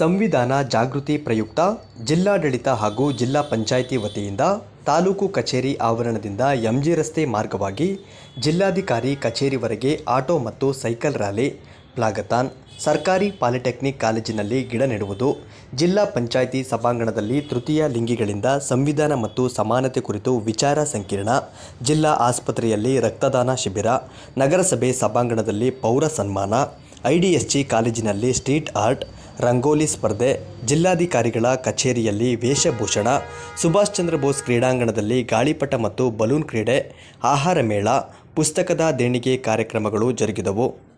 ಸಂವಿಧಾನ ಜಾಗೃತಿ ಪ್ರಯುಕ್ತ ಜಿಲ್ಲಾಡಳಿತ ಹಾಗೂ ಜಿಲ್ಲಾ ಪಂಚಾಯಿತಿ ವತಿಯಿಂದ ತಾಲೂಕು ಕಚೇರಿ ಆವರಣದಿಂದ ಎಂಜಿ ರಸ್ತೆ ಮಾರ್ಗವಾಗಿ ಜಿಲ್ಲಾಧಿಕಾರಿ ಕಚೇರಿವರೆಗೆ ಆಟೋ ಮತ್ತು ಸೈಕಲ್ ರ್ಯಾಲಿ ಪ್ಲಾಗತಾನ್ ಸರ್ಕಾರಿ ಪಾಲಿಟೆಕ್ನಿಕ್ ಕಾಲೇಜಿನಲ್ಲಿ ಗಿಡ ನೆಡುವುದು, ಜಿಲ್ಲಾ ಪಂಚಾಯಿತಿ ಸಭಾಂಗಣದಲ್ಲಿ ತೃತೀಯ ಲಿಂಗಿಗಳಿಂದ ಸಂವಿಧಾನ ಮತ್ತು ಸಮಾನತೆ ಕುರಿತು ವಿಚಾರ ಸಂಕಿರಣ, ಜಿಲ್ಲಾ ಆಸ್ಪತ್ರೆಯಲ್ಲಿ ರಕ್ತದಾನ ಶಿಬಿರ, ನಗರಸಭೆ ಸಭಾಂಗಣದಲ್ಲಿ ಪೌರ ಸನ್ಮಾನ, ಐಡಿಎಸ್ಜಿ ಕಾಲೇಜಿನಲ್ಲಿ ಸ್ಟ್ರೀಟ್ ಆರ್ಟ್ ರಂಗೋಲಿ ಸ್ಪರ್ಧೆ, ಜಿಲ್ಲಾಧಿಕಾರಿಗಳ ಕಚೇರಿಯಲ್ಲಿ ವೇಷಭೂಷಣ, ಸುಭಾಷ್ ಚಂದ್ರ ಬೋಸ್ ಕ್ರೀಡಾಂಗಣದಲ್ಲಿ ಗಾಳಿಪಟ ಮತ್ತು ಬಲೂನ್ ಕ್ರೀಡೆ, ಆಹಾರ ಮೇಳ, ಪುಸ್ತಕದ ದೇಣಿಗೆ ಕಾರ್ಯಕ್ರಮಗಳು ಜರುಗಿದವು.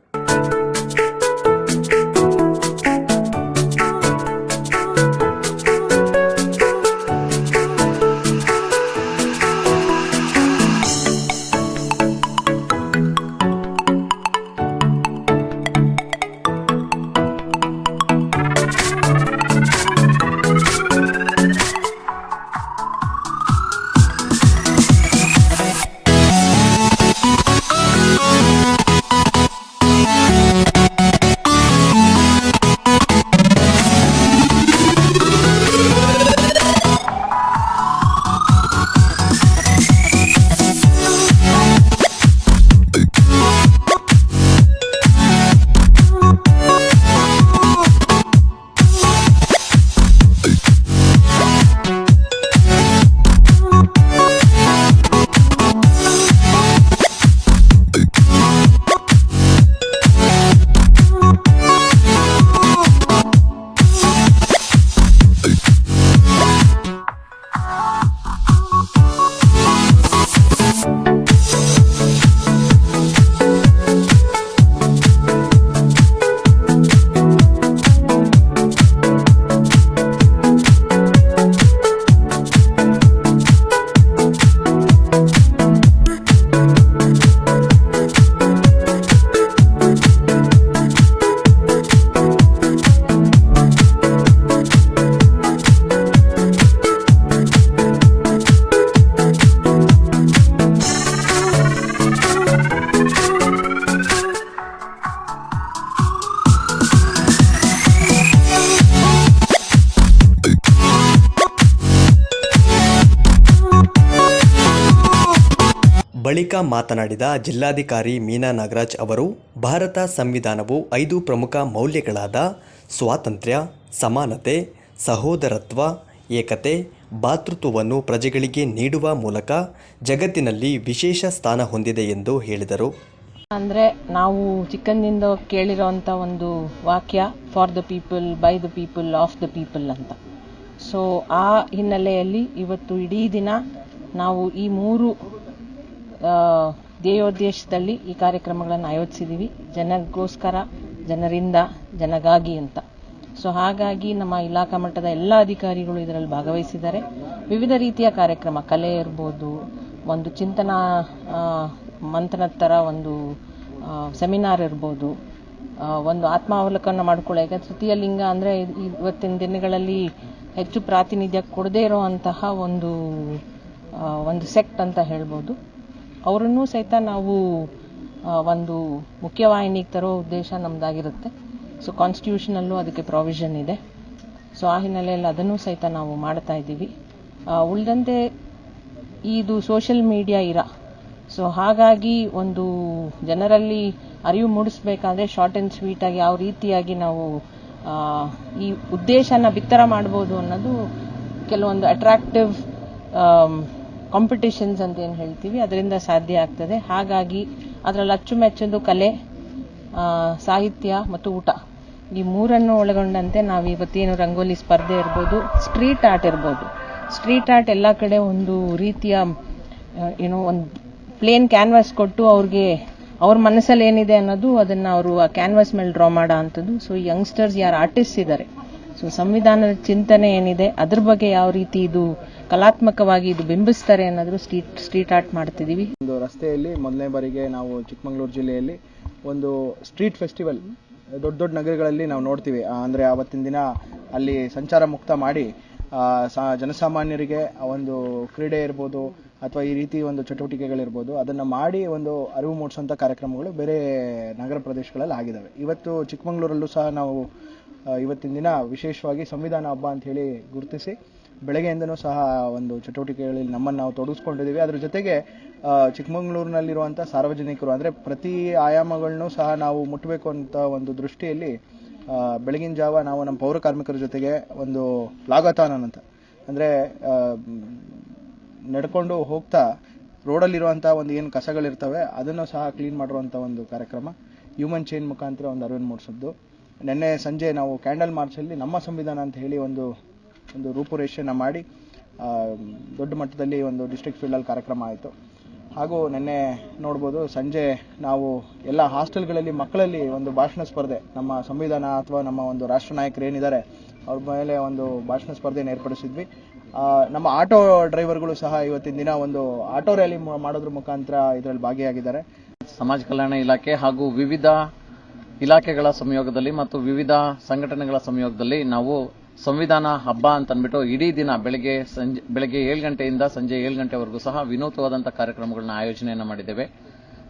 ಬಳಿಕ ಮಾತನಾಡಿದ ಜಿಲ್ಲಾಧಿಕಾರಿ ಮೀನಾ ನಾಗರಾಜ್ ಅವರು, ಭಾರತ ಸಂವಿಧಾನವು ಐದು ಪ್ರಮುಖ ಮೌಲ್ಯಗಳಾದ ಸ್ವಾತಂತ್ರ್ಯ, ಸಮಾನತೆ, ಸಹೋದರತ್ವ, ಏಕತೆ, ಭಾತೃತ್ವವನ್ನು ಪ್ರಜೆಗಳಿಗೆ ನೀಡುವ ಮೂಲಕ ಜಗತ್ತಿನಲ್ಲಿ ವಿಶೇಷ ಸ್ಥಾನ ಹೊಂದಿದೆ ಎಂದು ಹೇಳಿದರು. ಅಂದರೆ ನಾವು ಚಿಕ್ಕಂದಿಂದ ಕೇಳಿರುವಂಥ ಒಂದು ವಾಕ್ಯ for the people by the people of the people ಅಂತ. ಸೊ ಆ ಹಿನ್ನೆಲೆಯಲ್ಲಿ ಇವತ್ತು ಇಡೀ ದಿನ ನಾವು ಈ ಮೂರು ಧ್ಯೇಯೋದ್ದೇಶದಲ್ಲಿ ಈ ಕಾರ್ಯಕ್ರಮಗಳನ್ನು ಆಯೋಜಿಸಿದ್ದೀವಿ. ಜನಗೋಸ್ಕರ, ಜನರಿಂದ, ಜನಗಾಗಿ ಅಂತ. ಸೊ ಹಾಗಾಗಿ ನಮ್ಮ ಇಲಾಖಾ ಮಟ್ಟದ ಎಲ್ಲ ಅಧಿಕಾರಿಗಳು ಇದರಲ್ಲಿ ಭಾಗವಹಿಸಿದ್ದಾರೆ. ವಿವಿಧ ರೀತಿಯ ಕಾರ್ಯಕ್ರಮ, ಕಲೆ ಇರ್ಬೋದು, ಒಂದು ಚಿಂತನಾ ಮಂಥನದ ಥರ ಒಂದು ಸೆಮಿನಾರ್ ಇರ್ಬೋದು ಒಂದು ಆತ್ಮಾವಲೋಕನ ಮಾಡ್ಕೊಳ್ಳೋ ಈಗ ತೃತೀಯ ಲಿಂಗ ಅಂದರೆ ಇವತ್ತಿನ ದಿನಗಳಲ್ಲಿ ಹೆಚ್ಚು ಪ್ರಾತಿನಿಧ್ಯ ಕೊಡದೇ ಇರುವಂತಹ ಒಂದು ಒಂದು ಸೆಕ್ಟ್ ಅಂತ ಹೇಳ್ಬೋದು. ಅವರನ್ನೂ ಸಹಿತ ನಾವು ಒಂದು ಮುಖ್ಯವಾಹಿನಿಗೆ ತರೋ ಉದ್ದೇಶ ನಮ್ಮದಾಗಿರುತ್ತೆ ಸೊ ಕಾನ್ಸ್ಟಿಟ್ಯೂಷನಲ್ಲೂ ಅದಕ್ಕೆ ಪ್ರಾವಿಷನ್ ಇದೆ. ಸೊ ಆ ಹಿನ್ನೆಲೆಯಲ್ಲಿ ಅದನ್ನು ಸಹಿತ ನಾವು ಮಾಡ್ತಾ ಇದ್ದೀವಿ. ಉಳ್ದಂತೆ ಇದು ಸೋಷಿಯಲ್ ಮೀಡಿಯಾ ಇರ. ಸೊ ಹಾಗಾಗಿ ಒಂದು ಜನರಲ್ಲಿ ಅರಿವು ಮೂಡಿಸ್ಬೇಕಾದ್ರೆ ಶಾರ್ಟ್ ಆ್ಯಂಡ್ ಆಗಿ ಯಾವ ರೀತಿಯಾಗಿ ನಾವು ಈ ಉದ್ದೇಶನ ಬಿತ್ತರ ಮಾಡ್ಬೋದು ಅನ್ನೋದು ಕೆಲವೊಂದು ಅಟ್ರಾಕ್ಟಿವ್ ಕಾಂಪಿಟಿಷನ್ಸ್ ಅಂತ ಏನು ಹೇಳ್ತೀವಿ, ಅದರಿಂದ ಸಾಧ್ಯ ಆಗ್ತದೆ. ಹಾಗಾಗಿ ಅದರಲ್ಲಿ ಅಚ್ಚುಮೆಚ್ಚೊಂದು ಕಲೆ ಸಾಹಿತ್ಯ ಮತ್ತು ಊಟ. ಈ ಮೂರನ್ನು ಒಳಗೊಂಡಂತೆ ನಾವು ಇವತ್ತೇನು ರಂಗೋಲಿ ಸ್ಪರ್ಧೆ ಇರ್ಬೋದು, ಸ್ಟ್ರೀಟ್ ಆರ್ಟ್ ಇರ್ಬೋದು. ಸ್ಟ್ರೀಟ್ ಆರ್ಟ್ ಎಲ್ಲ ಕಡೆ ಒಂದು ರೀತಿಯ ಏನೋ ಒಂದು ಪ್ಲೇನ್ ಕ್ಯಾನ್ವಾಸ್ ಕೊಟ್ಟು ಅವ್ರಿಗೆ, ಅವ್ರ ಮನಸ್ಸಲ್ಲಿ ಏನಿದೆ ಅನ್ನೋದು ಅದನ್ನು ಅವರು ಆ ಕ್ಯಾನ್ವಾಸ್ ಮೇಲೆ ಡ್ರಾ ಮಾಡೋ ಅಂಥದ್ದು. ಸೊ ಯಂಗ್ಸ್ಟರ್ಸ್ ಯಾರು ಆರ್ಟಿಸ್ಟ್ ಇದ್ದಾರೆ ಸೊ ಸಂವಿಧಾನದ ಚಿಂತನೆ ಏನಿದೆ, ಅದ್ರ ಬಗ್ಗೆ ಯಾವ ರೀತಿ ಇದು ಕಲಾತ್ಮಕವಾಗಿ ಇದು ಬಿಂಬಿಸ್ತಾರೆ ಅನ್ನೋದ್ರ ಸ್ಟ್ರೀಟ್ ಸ್ಟ್ರೀಟ್ ಆರ್ಟ್ ಮಾಡ್ತಿದ್ದೀವಿ. ಒಂದು ರಸ್ತೆಯಲ್ಲಿ ಮೊದಲನೇ ಬಾರಿಗೆ ನಾವು ಚಿಕ್ಕಮಗಳೂರು ಜಿಲ್ಲೆಯಲ್ಲಿ ಒಂದು ಸ್ಟ್ರೀಟ್ ಫೆಸ್ಟಿವಲ್, ದೊಡ್ಡ ದೊಡ್ಡ ನಗರಗಳಲ್ಲಿ ನಾವು ನೋಡ್ತೀವಿ. ಅಂದರೆ ಆವತ್ತಿನ ದಿನ ಅಲ್ಲಿ ಸಂಚಾರ ಮುಕ್ತ ಮಾಡಿ ಜನಸಾಮಾನ್ಯರಿಗೆ ಒಂದು ಕ್ರೀಡೆ ಇರ್ಬೋದು, ಅಥವಾ ಈ ರೀತಿ ಒಂದು ಚಟುವಟಿಕೆಗಳಿರ್ಬೋದು, ಅದನ್ನು ಮಾಡಿ ಒಂದು ಅರಿವು ಮೂಡಿಸುವಂಥ ಕಾರ್ಯಕ್ರಮಗಳು ಬೇರೆ ನಗರ ಪ್ರದೇಶಗಳಲ್ಲಿ ಆಗಿದ್ದಾವೆ ಇವತ್ತು ಚಿಕ್ಕಮಗಳೂರಲ್ಲೂ ಸಹ ನಾವು ಇವತ್ತಿನ ದಿನ ವಿಶೇಷವಾಗಿ ಸಂವಿಧಾನ ಹಬ್ಬ ಅಂತ ಹೇಳಿ ಗುರುತಿಸಿ, ಬೆಳಗ್ಗೆಯಿಂದನೂ ಸಹ ಒಂದು ಚಟುವಟಿಕೆಗಳಲ್ಲಿ ನಮ್ಮನ್ನು ನಾವು ತೊಡಗಿಸ್ಕೊಂಡಿದ್ದೀವಿ. ಅದ್ರ ಜೊತೆಗೆ ಚಿಕ್ಕಮಗಳೂರಿನಲ್ಲಿರುವಂಥ ಸಾರ್ವಜನಿಕರು, ಅಂದರೆ ಪ್ರತಿ ಆಯಾಮಗಳನ್ನೂ ಸಹ ನಾವು ಮುಟ್ಟಬೇಕು ಅಂತ ಒಂದು ದೃಷ್ಟಿಯಲ್ಲಿ ಬೆಳಗಿನ ಜಾವ ನಾವು ನಮ್ಮ ಪೌರ ಕಾರ್ಮಿಕರ ಜೊತೆಗೆ ಒಂದು ಲಾಗತಾನ್ ಅಂತ, ಅಂದರೆ ನಡ್ಕೊಂಡು ಹೋಗ್ತಾ ರೋಡಲ್ಲಿರುವಂಥ ಒಂದು ಏನು ಕಸಗಳಿರ್ತವೆ, ಅದನ್ನು ಸಹ ಕ್ಲೀನ್ ಮಾಡಿರುವಂಥ ಒಂದು ಕಾರ್ಯಕ್ರಮ ಹ್ಯೂಮನ್ ಚೈನ್ ಮುಖಾಂತರ ಒಂದು ಅರಿವನ್ನು ಮೂಡಿಸಿದ್ದು ನಿನ್ನೆ ಸಂಜೆ ನಾವು ಕ್ಯಾಂಡಲ್ ಮಾರ್ಚಲ್ಲಿ ನಮ್ಮ ಸಂವಿಧಾನ ಅಂತ ಹೇಳಿ ಒಂದು ಒಂದು ರೂಪುರೇಷೆನ ಮಾಡಿ ದೊಡ್ಡ ಮಟ್ಟದಲ್ಲಿ ಒಂದು ಡಿಸ್ಟ್ರಿಕ್ಟ್ ಫೀಲ್ಡಲ್ಲಿ ಕಾರ್ಯಕ್ರಮ ಆಯಿತು. ಹಾಗೂ ನಿನ್ನೆ ನೋಡ್ಬೋದು ಸಂಜೆ ನಾವು ಎಲ್ಲ ಹಾಸ್ಟೆಲ್ಗಳಲ್ಲಿ ಮಕ್ಕಳಲ್ಲಿ ಒಂದು ಭಾಷಣ ಸ್ಪರ್ಧೆ, ನಮ್ಮ ಸಂವಿಧಾನ ಅಥವಾ ನಮ್ಮ ಒಂದು ರಾಷ್ಟ್ರ ನಾಯಕರು ಏನಿದ್ದಾರೆ, ಅವ್ರ ಮೇಲೆ ಒಂದು ಭಾಷಣ ಸ್ಪರ್ಧೆಯನ್ನು ಏರ್ಪಡಿಸಿದ್ವಿ. ನಮ್ಮ ಆಟೋ ಡ್ರೈವರ್ಗಳು ಸಹ ಇವತ್ತಿನ ದಿನ ಒಂದು ಆಟೋ ರ್ಯಾಲಿ ಮಾಡೋದ್ರ ಮುಖಾಂತರ ಇದರಲ್ಲಿ ಭಾಗಿಯಾಗಿದ್ದಾರೆ. ಸಮಾಜ ಕಲ್ಯಾಣ ಇಲಾಖೆ ಹಾಗೂ ವಿವಿಧ ಇಲಾಖೆಗಳ ಸಂಯೋಗದಲ್ಲಿ ಮತ್ತು ವಿವಿಧ ಸಂಘಟನೆಗಳ ಸಂಯೋಗದಲ್ಲಿ ನಾವು ಸಂವಿಧಾನ ಹಬ್ಬ ಅಂತ ಇಡೀ ದಿನ ಬೆಳಗ್ಗೆ ಸಂಜೆ, ಬೆಳಗ್ಗೆ ಏಳು ಗಂಟೆಯಿಂದ ಸಂಜೆ ಏಳು ಗಂಟೆವರೆಗೂ ಸಹ ವಿನೂತವಾದಂಥ ಕಾರ್ಯಕ್ರಮಗಳನ್ನ ಆಯೋಜನೆಯನ್ನು ಮಾಡಿದ್ದೇವೆ.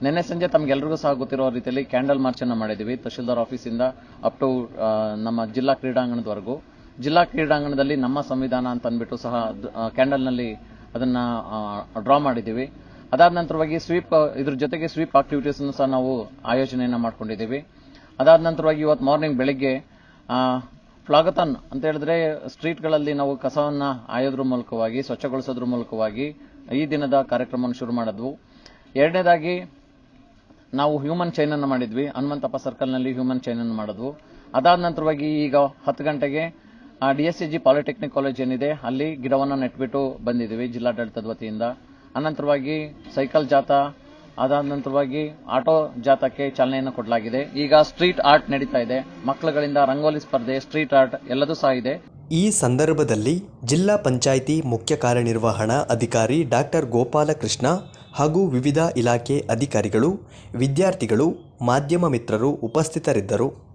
ನಿನ್ನೆ ಸಂಜೆ ತಮಗೆಲ್ಲರಿಗೂ ಸಹ ಗೊತ್ತಿರೋ ರೀತಿಯಲ್ಲಿ ಕ್ಯಾಂಡಲ್ ಮಾರ್ಚನ್ನು ಮಾಡಿದ್ದೀವಿ ತಹಶೀಲ್ದಾರ್ ಆಫೀಸಿಂದ ಅಪ್ ಟು ನಮ್ಮ ಜಿಲ್ಲಾ ಕ್ರೀಡಾಂಗಣದವರೆಗೂ. ಜಿಲ್ಲಾ ಕ್ರೀಡಾಂಗಣದಲ್ಲಿ ನಮ್ಮ ಸಂವಿಧಾನ ಅಂತ ಸಹ ಕ್ಯಾಂಡಲ್ನಲ್ಲಿ ಅದನ್ನ ಡ್ರಾ ಮಾಡಿದ್ದೀವಿ. ಅದಾದ ನಂತರವಾಗಿ ಸ್ವೀಪ್, ಇದ್ರ ಜೊತೆಗೆ ಸ್ವೀಪ್ ಆಕ್ಟಿವಿಟೀಸ್ ಸಹ ನಾವು ಆಯೋಜನೆಯನ್ನು ಮಾಡ್ಕೊಂಡಿದ್ದೀವಿ. ಅದಾದ ನಂತರವಾಗಿ ಇವತ್ತು ಮಾರ್ನಿಂಗ್ ಬೆಳಿಗ್ಗೆ ಫ್ಲಾಗತನ್ ಅಂತ ಹೇಳಿದ್ರೆ ಸ್ಟ್ರೀಟ್ಗಳಲ್ಲಿ ನಾವು ಕಸವನ್ನು ಆಯೋದ್ರ ಮೂಲಕವಾಗಿ, ಸ್ವಚ್ಛಗೊಳಿಸೋದ್ರ ಮೂಲಕವಾಗಿ ಈ ದಿನದ ಕಾರ್ಯಕ್ರಮವನ್ನು ಶುರು ಮಾಡಿದ್ವು. ಎರಡನೇದಾಗಿ ನಾವು ಹ್ಯೂಮನ್ ಚೈನ್ ಅನ್ನು ಮಾಡಿದ್ವಿ. ಹನುಮಂತಪ್ಪ ಸರ್ಕಲ್ನಲ್ಲಿ ಹ್ಯೂಮನ್ ಚೈನ್ ಅನ್ನು ಮಾಡಿದ್ವು. ಅದಾದ ನಂತರವಾಗಿ ಈಗ ಹತ್ತು ಗಂಟೆಗೆ D S C G polytechnic college ಏನಿದೆ, ಅಲ್ಲಿ ಗಿಡವನ್ನು ನೆಟ್ಬಿಟ್ಟು ಬಂದಿದ್ದೀವಿ ಜಿಲ್ಲಾಡಳಿತದ ವತಿಯಿಂದ. ಅನಂತರವಾಗಿ ಸೈಕಲ್ ಜಾಥಾ ಅದಾದ ನಂತರವಾಗಿ ಆಟೋ ಜಾಥಾಕ್ಕೆ ಚಾಲನೆಯನ್ನು ಕೊಡಲಾಗಿದೆ. ಈಗ ಸ್ಟ್ರೀಟ್ ಆರ್ಟ್ ನಡೀತಾ ಇದೆ. ಮಕ್ಕಳುಗಳಿಂದ ರಂಗೋಲಿ ಸ್ಪರ್ಧೆ, ಸ್ಟ್ರೀಟ್ ಆರ್ಟ್ ಎಲ್ಲದೂ ಸಹ ಇದೆ. ಈ ಸಂದರ್ಭದಲ್ಲಿ ಜಿಲ್ಲಾ ಪಂಚಾಯಿತಿ ಮುಖ್ಯ ಕಾರ್ಯನಿರ್ವಹಣಾ ಅಧಿಕಾರಿ ಡಾಕ್ಟರ್ ಗೋಪಾಲಕೃಷ್ಣ ಹಾಗೂ ವಿವಿಧ ಇಲಾಖೆ ಅಧಿಕಾರಿಗಳು, ವಿದ್ಯಾರ್ಥಿಗಳು, ಮಾಧ್ಯಮ ಮಿತ್ರರು ಉಪಸ್ಥಿತರಿದ್ದರು.